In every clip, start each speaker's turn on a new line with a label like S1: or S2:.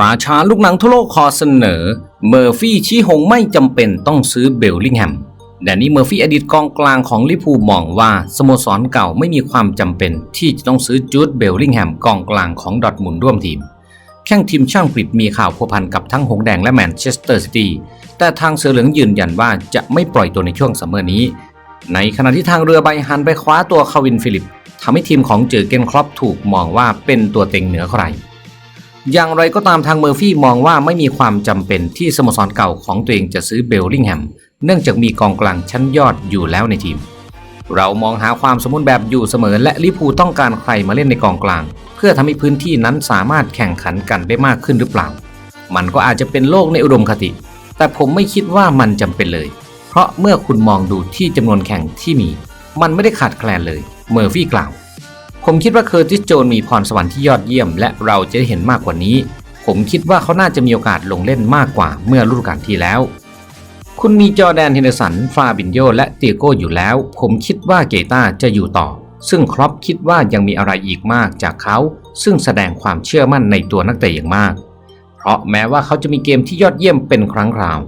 S1: ราชาลูกหนังทั่วโลกขอเสนอ เมอร์ฟี่ชี้หงไม่จำเป็นต้องซื้อเบลลิงแฮมแดนนี่เมอร์ฟี่อดีตกองกลางของลิพูมองว่าสโมสรเก่าไม่มีความจำเป็น ที่จะต้องซื้อจูดเบลลิงแฮมกองกลางของดอทมุนร่วมทีม แข้งทีมช่างกฤษมีข่าวพัวพันกับทั้งหงแดงและแมนเชสเตอร์ซิตี้แต่ทางเสือเหลืองยืนยันว่าจะไม่ปล่อยตัวในช่วงซัมเมอร์นี้ ในขณะที่ทางเรือใบหันไปคว้าตัวคาวินฟิลิปทำให้ทีมของเจอเกนครอปถูกมองว่าเป็นตัวเต็งเหนือใคร อย่างไรก็ตามทางเมอร์ฟี่มองว่าไม่มีความจำเป็นที่สโมสรเก่าของตัวเองจะซื้อเบลลิงแฮมเนื่องจากมีกองกลางชั้นยอดอยู่แล้วในทีม เรามองหาความสมบูรณ์แบบอยู่เสมอและลิพูต้องการใครมาเล่นในกองกลาง เพื่อทำให้พื้นที่นั้นสามารถแข่งขันกันได้มากขึ้นหรือเปล่า มันก็อาจจะเป็นโลกในอุดมคติ แต่ผมไม่คิดว่ามันจำเป็นเลย เพราะเมื่อคุณมองดูที่จำนวนแข่งที่มี มันไม่ได้ขาดแคลนเลย เมอร์ฟี่กล่าว ผมคิดว่าเคอร์ติสโจนมีพรสวรรค์ที่ยอดเยี่ยม และเราจะได้เห็นมากกว่านี้ ผมคิดว่าเขาน่าจะมีโอกาสลงเล่นมากกว่าเมื่อฤดูกาลที่แล้ว คุณมีจอแดนเฮนเดอร์สัน ฟาบินโยและเตียโกอยู่แล้ว ผมคิดว่าเกตาจะอยู่ต่อ ซึ่งครอปคิดว่ายังมีอะไรอีกมากจากเขา ซึ่งแสดงความเชื่อมั่นในตัวนักเตะอย่างมาก เพราะแม้ว่าเขาจะมีเกมที่ยอดเยี่ยมเป็นครั้งคราว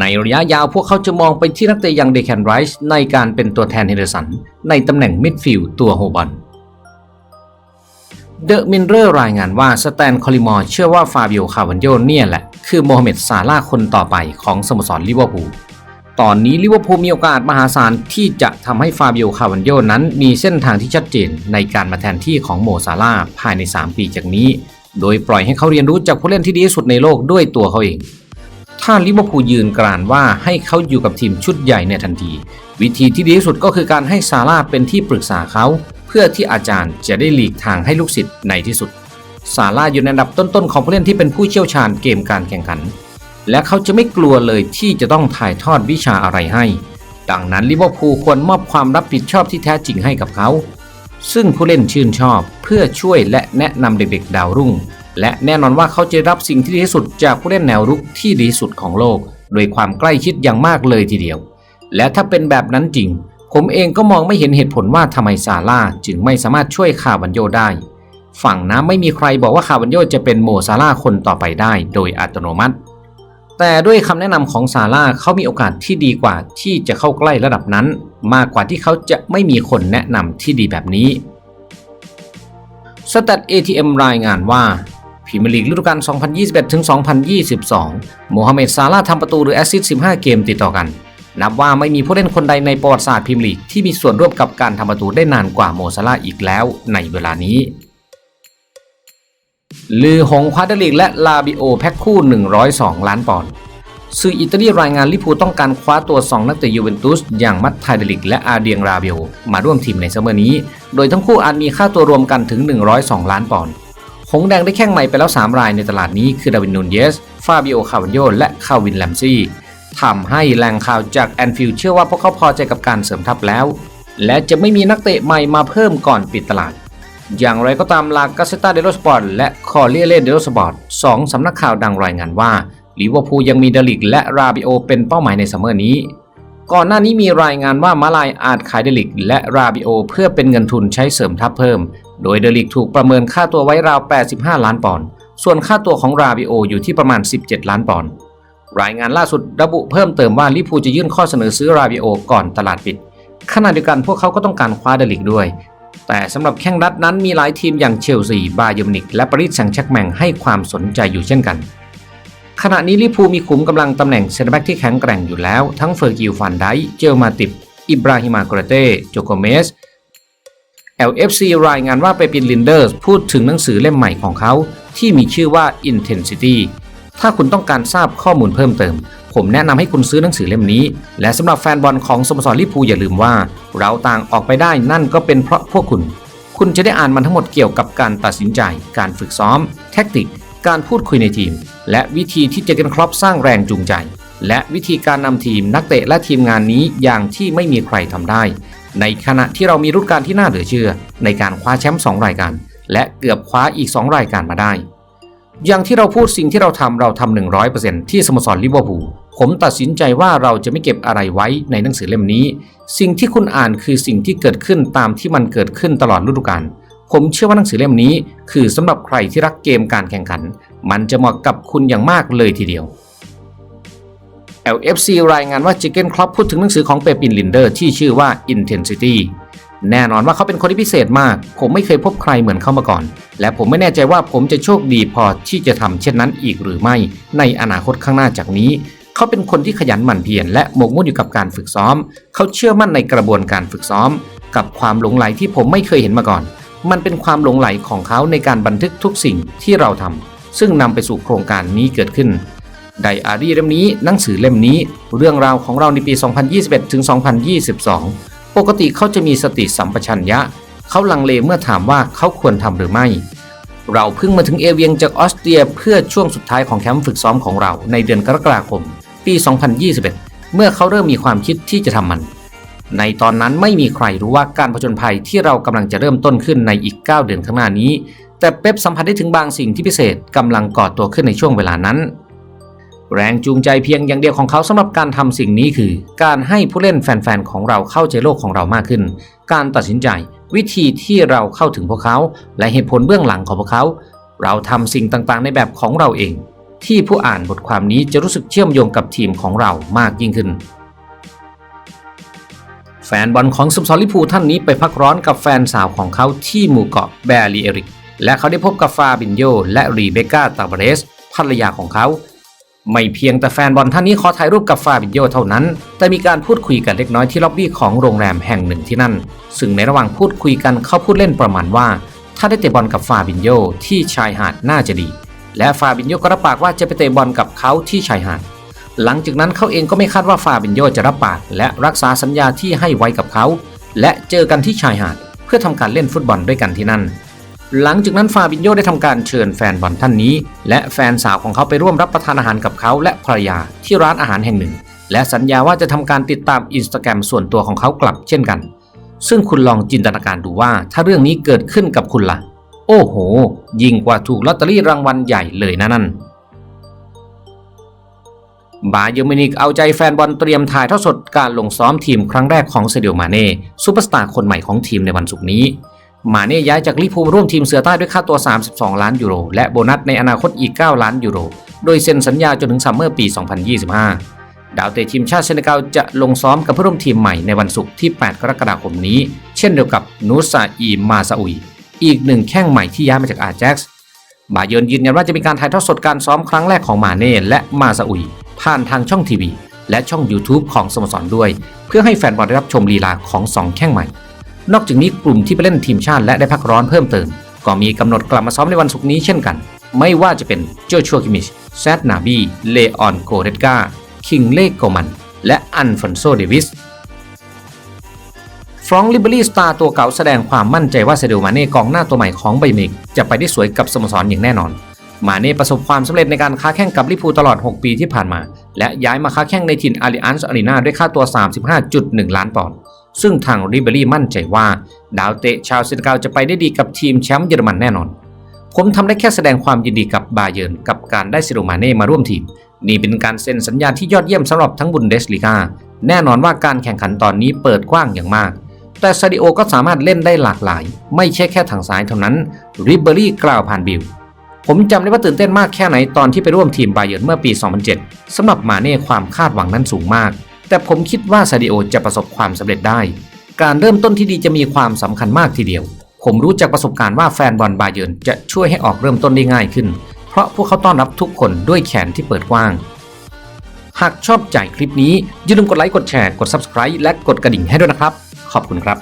S1: ในระยะยาวพวกเขาจะมองไปที่นักเตะอย่างเดแคนไรส์ในการเป็นตัวแทนเฮนเดอร์สันในตำแหน่งมิดฟิลด์ตัวโฮบอล เดอะมินเรอร์รายงานว่าสแตนคอลิมอร์เชื่อว่าฟาบิโอคาวันโยเนี่ยแหละ คือโมฮัมเหม็ดซาลาห์คนต่อไปของสโมสรลิเวอร์พูลตอนนี้ลิเวอร์พูลมีโอกาสมหาศาลที่จะทำให้ฟาบิโอคาวันโยนั้นมีเส้นทางที่ชัดเจนในการมาแทนที่ของโมซาลาภายใน 3 ปีจากนี้ โดยปล่อยให้เขาเรียนรู้จากผู้เล่นที่ดีที่สุดในโลกด้วยตัวเขาเอง ถ้าลิเวอร์พูลยืนกรานว่าให้เขาอยู่กับทีมชุดใหญ่ในทันที วิธีที่ดีที่สุดก็คือการให้ซาร่าเป็นที่ปรึกษาเขา เพื่อที่อาจารย์จะได้หลีกทางให้ลูกศิษย์ในที่สุด ซาร่าอยู่ในอันดับต้นๆของผู้เล่นที่เป็นผู้เชี่ยวชาญเกมการแข่งขัน และเขาจะไม่กลัวเลยที่จะต้องถ่ายทอดวิชาอะไรให้ ดังนั้นลิเวอร์พูลควรมอบความรับผิดชอบที่แท้จริงให้กับเขา ซึ่งผู้เล่นชื่นชอบเพื่อช่วยและแนะนำเด็กๆ ดาวรุ่ง และแน่นอนว่าเขาจะรับสิ่งที่ดีที่สุดจากผู้เล่นแนวรุกที่ดีสุดของโลก โดยความใกล้ชิดอย่างมากเลยทีเดียว และถ้าเป็นแบบนั้นจริง ผมเองก็มองไม่เห็นเหตุผลว่าทำไมซาร่าจึงไม่สามารถช่วยคาวันโยได้ ฝั่งน้ำไม่มีใครบอกว่าคาวันโยจะเป็นโมซาร่าคนต่อไปได้โดยอัตโนมัติ แต่ด้วยคำแนะนำของซาร่าเขามีโอกาสที่ดีกว่าที่จะเข้าใกล้ระดับนั้น มากกว่าที่เขาจะไม่มีคนแนะนำที่ดีแบบนี้สแตท ATM รายงานว่าพรีเมียร์ลีกฤดูกาล 2021-2022 โมฮัมเหม็ดซาลาทำประตูหรือแอสซิสต์ 15 เกมติดต่อกัน นับว่าไม่มีผู้เล่นคนใดในประวัติศาสตร์พรีเมียร์ลีกที่มีส่วนร่วมกับการทำประตูได้นานกว่าโมซาลาอีกแล้วในเวลานี้ลือหงคว้าเดลีกและลาบิโอแพ็คคู่ 102 ล้านปอนด์สื่ออิตาลีรายงานลิเวอร์พูต้องการคว้าตัว 2 นักเตะยูเวนตุส อย่างมัตไทเดลิกและอาเดียงราบิโอมาร่วมทีมในซัมเมอร์นี้ โดยทั้งคู่อาจมีค่าตัวรวมกันถึง 102 ล้านปอนด์หงแดงได้แข้งใหม่ไปแล้ว 3 รายในตลาดนี้คือดาวินนูนเยส ฟาบิโอ คาวันโยและคาวินแลมซี่ ทำให้แหล่งข่าวจากแอนฟิลด์เชื่อว่าพวกเขาพอใจกับการเสริมทัพแล้ว และจะไม่มีนักเตะใหม่มาเพิ่มก่อนปิดตลาด อย่างไรก็ตามลากาเซตาเดโลสปอร์ตและคอเรียเลเดโลสปอร์ตสองสำนักข่าวดังรายงานว่าลิเวอร์พูลยังมีเดลิกและราบิโอเป็นเป้าหมายในซัมเมอร์นี้ ก่อนหน้านี้มีรายงานว่ามาลายอาจขายเดลิกและราบิโอเพื่อเป็นเงินทุนใช้เสริมทัพเพิ่ม โดยเดลิกถูกประเมินค่าตัวไว้ราว 85 ล้านปอนด์ส่วนค่าตัวของราบิโออยู่ที่ประมาณ 17 ล้านปอนด์ รายงานล่าสุดระบุเพิ่มเติมว่าลิพูจะยื่นข้อเสนอซื้อราบิโอก่อนตลาดปิด ขณะเดียวกันพวกเขาก็ต้องการคว้าเดลิกด้วย แต่สำหรับแข้งรัดนั้นมีหลายทีมอย่างเชลซี บาเยอร์มินิก และปารีสแซงต์แชร์กแมงให้ความสนใจอยู่เช่นกัน ขณะนี้ลิพูมีขุมกำลังตำแหน่งเซนเตอร์แบ็กที่แข็งแกร่งอยู่แล้ว ทั้งเฟอร์กิลฟันไดค์เจลมาติบอิบราฮิมากรเต้โจโกเมส LFC รายงานว่าไปปินลินเดอร์พูดถึงหนังสือเล่มใหม่ของเขาที่มีชื่อว่า Intensity ถ้าคุณต้องการทราบข้อมูลเพิ่มเติม ผมแนะนำให้คุณซื้อหนังสือเล่มนี้ และสำหรับแฟนบอลของสโมสรลิเวอร์พูอย่าลืมว่า เราต่างออกไปได้นั่นก็เป็นเพราะพวกคุณ คุณจะได้อ่านมันทั้งหมดเกี่ยวกับการตัดสินใจ การฝึกซ้อม แท็กติก การพูดคุยในทีม และวิธีที่จะเกนครอปสร้างแรงจูงใจ และวิธีการนำทีมนักเตะและทีมงานนี้อย่างที่ไม่มีใครทำได้ ในขณะที่เรามีรุ่นการที่น่าเหลือเชื่อ ในการคว้าแชมป์2รายการและเกือบคว้าอีก 2 รายการมาได้ อย่างที่เราพูดสิ่งที่เราทำเราทำ100%ที่สโมสรลิเวอร์พูลผมตัดสินใจว่าเราจะไม่เก็บอะไรไว้ในหนังสือเล่มนี้ สิ่งที่คุณอ่านคือสิ่งที่เกิดขึ้นตามที่มันเกิดขึ้นตลอดฤดูกาลผมเชื่อว่าหนังสือเล่มนี้ คือสำหรับใครที่รักเกมการแข่งขัน มันจะเหมาะกับคุณอย่างมากเลยทีเดียว LFC รายงานว่าจิเกนคลอปพูดถึงหนังสือของเปปินลินเดอร์ที่ชื่อว่า Intensity แน่นอนว่าเขาเป็นคนที่พิเศษมาก ผมไม่เคยพบใครเหมือนเขามาก่อน และผมไม่แน่ใจว่าผมจะโชคดีพอที่จะทำเช่นนั้นอีกหรือไม่ ในอนาคตข้างหน้าจากนี้ เขาเป็นคนที่ขยันหมั่นเพียรและหมกมุ่นอยู่กับการฝึกซ้อม เขาเชื่อมั่นในกระบวนการฝึกซ้อม กับความหลงไหลที่ผมไม่เคยเห็นมาก่อน มันเป็นความหลงไหลของเขาในการบันทึกทุกสิ่งที่เราทำซึ่งนำไปสู่โครงการนี้เกิดขึ้นไดอารี่เล่มนี้หนังสือเล่มนี้ เรื่องราวของเราในปี 2021 ถึง 2022 ปกติเขาจะมีสติสัมปชัญญะ เขาลังเลเมื่อถามว่าเขาควรทำหรือไม่ เราเพิ่งมาถึงเอเวียงจากออสเตรียเพื่อช่วงสุดท้ายของแคมป์ฝึกซ้อมของเราในเดือนกรกฎาคม ปี 2021 เมื่อเขาเริ่มมีความคิดที่จะทำมัน ในตอนนั้นไม่มีใครรู้ว่าการผจญภัยที่เรากำลังจะเริ่มต้นขึ้นในอีก 9 เดือนข้างหน้านี้ แต่เป๊ปสัมผัสได้ถึงบางสิ่งที่พิเศษกำลังก่อตัวขึ้นในช่วงเวลานั้น แรงจูงใจเพียงอย่างเดียวของเขาสำหรับการทำสิ่งนี้คือ การให้ผู้เล่นแฟนๆของเราเข้าใจโลกของเรามากขึ้น การตัดสินใจ วิธีที่เราเข้าถึงพวกเขา และเหตุผลเบื้องหลังของพวกเขา เราทำสิ่งต่างๆ ในแบบของเราเอง ที่ผู้อ่านบทความนี้จะรู้สึกเชื่อมโยงกับทีมของเรามากยิ่งขึ้นแฟนบอลของสโมสรลิเวอร์พูท่านนี้ไปพักร้อนกับแฟนสาวของเขาที่หมู่เกาะแบรีเอริก และเขาได้พบกับฟาบินโยและรีเบคก้าตาบาเรสภรรยาของเขา ไม่เพียงแต่แฟนบอลท่านนี้ขอถ่ายรูปกับฟาบินโยเท่านั้น แต่มีการพูดคุยกันเล็กน้อยที่ล็อบบี้ของโรงแรมแห่งหนึ่งที่นั่น ซึ่งในระหว่างพูดคุยกันเขาพูดเล่นประมาณว่า ถ้าได้เตะบอลกับฟาบินโยที่ชายหาดน่าจะดี และฟาบินโยก็รับปากว่าจะไปเตะบอลกับเขาที่ชายหาด หลังจากนั้นเขาเองก็ไม่คาดว่าฟาบินโยจะรับปาก และรักษาสัญญาที่ให้ไว้กับเขา และเจอกันที่ชายหาด เพื่อทำการเล่นฟุตบอลด้วยกันที่นั่น หลังจากนั้นฟาบินโยได้ทำการเชิญแฟนบอลท่านนี้ และแฟนสาวของเขาไปร่วมรับประทานอาหารกับเขาและภรรยาที่ร้านอาหารแห่งหนึ่ง และสัญญาว่าจะทำการติดตามอินสตาแกรมส่วนตัวของเขากลับเช่นกัน ซึ่งคุณลองจินตนาการดูว่าถ้าเรื่องนี้เกิดขึ้นกับคุณล่ะ โอ้โห ยิ่งกว่าถูกลอตเตอรี่รางวัลใหญ่เลยนะนั่นบาเยอร์มินิกเอาใจแฟนบอลเตรียมถ่ายทอดสดการลงซ้อมทีมครั้งแรกของเซเดียมาเน่ซูเปอร์สตาร์คนใหม่ของทีมในวันศุกร์นี้ มาเน่ย้ายจากลิเวอร์พูลร่วมทีมเสือใต้ด้วยค่าตัว 32 ล้านยูโร และโบนัสในอนาคตอีก 9 ล้านยูโร โดยเซ็นสัญญาจนถึงซัมเมอร์ปี 2025 ดาวเตะทีมชาติเซเนกัลจะลงซ้อมกับเพื่อนร่วมทีมใหม่ในวันศุกร์ที่ 8 กรกฎาคมนี้ เช่นเดียวกับนูซาอีมาซาอุย อีกหนึ่งแข้งใหม่ที่ย้ายมาจากอาแจ็กซ์บาเยิร์นยืนยันว่าจะมีการถ่ายทอดสดการซ้อมครั้งแรกของมาเน่และมาซาอุย ผ่านทางช่องทีวีและช่อง YouTube ของสโมสรด้วย เพื่อให้แฟนบอลได้รับชมลีลาของสองแข้งใหม่ นอกจากนี้กลุ่มที่ไปเล่นทีมชาติและได้พักร้อนเพิ่มเติม ก็มีกำหนดกลับมาซ้อมในวันศุกร์นี้เช่นกัน ไม่ว่าจะเป็นโจชัวคิมิชแซดนาบีเลออนโกเรตกาคิงเล่โกมัน และอันฟอนโซเดวิสฟรองลิเบอรี่สตาร์ตัวเก่าแสดงความมั่นใจว่าเซเดลมาเน่กองหน้าตัวใหม่ของไบเมกจะไปได้สวยกับสโมสรอย่างแน่นอน มาเน่ประสบความสำเร็จในการค้าแข่งกับลิเวอร์พูตลอด 6 ปีที่ผ่านมา และย้ายมาค้าแข่งในถิ่นอาริอันส์อารีนาด้วยค่าตัว 35.1 ล้านปอนด์ ซึ่งทางริเบรี่มั่นใจว่า ดาวเตะชาวเซนเกาจะไปได้ดีกับทีมแชมป์เยอรมันแน่นอน ผมทำได้แค่แสดงความยินดีกับบาเยิร์นกับการได้เซโดมาเน่มาร่วมทีม นี่เป็นการเซ็นสัญญาที่ยอดเยี่ยมสำหรับทั้งบุนเดสลีกาแน่นอนว่าการแข่งขันตอนนี้เปิดกว้างอย่างมาก แต่ซาดิโอก็สามารถเล่นได้หลากหลาย ไม่ใช่แค่ทางซ้ายเท่านั้นริเบรี่กล่าวผ่านบิลผมจำได้ว่าตื่นเต้นมากแค่ไหนตอนที่ไปร่วมทีมบาเยิร์นเมื่อปี 2007 สำหรับมาเน่ความคาดหวังนั้นสูงมาก แต่ผมคิดว่าซาดิโอจะประสบความสำเร็จได้ การเริ่มต้นที่ดีจะมีความสำคัญมากทีเดียว ผมรู้จากประสบการณ์ว่าแฟนบอลบาเยิร์นจะช่วยให้ออกเริ่มต้นได้ง่ายขึ้น เพราะพวกเขาต้อนรับทุกคนด้วยแขนที่เปิดกว้าง หากชอบใจคลิปนี้อย่าลืมกดไลค์กดแชร์กด Subscribe และกดกระดิ่งให้ด้วยนะครับ ขอบคุณครับ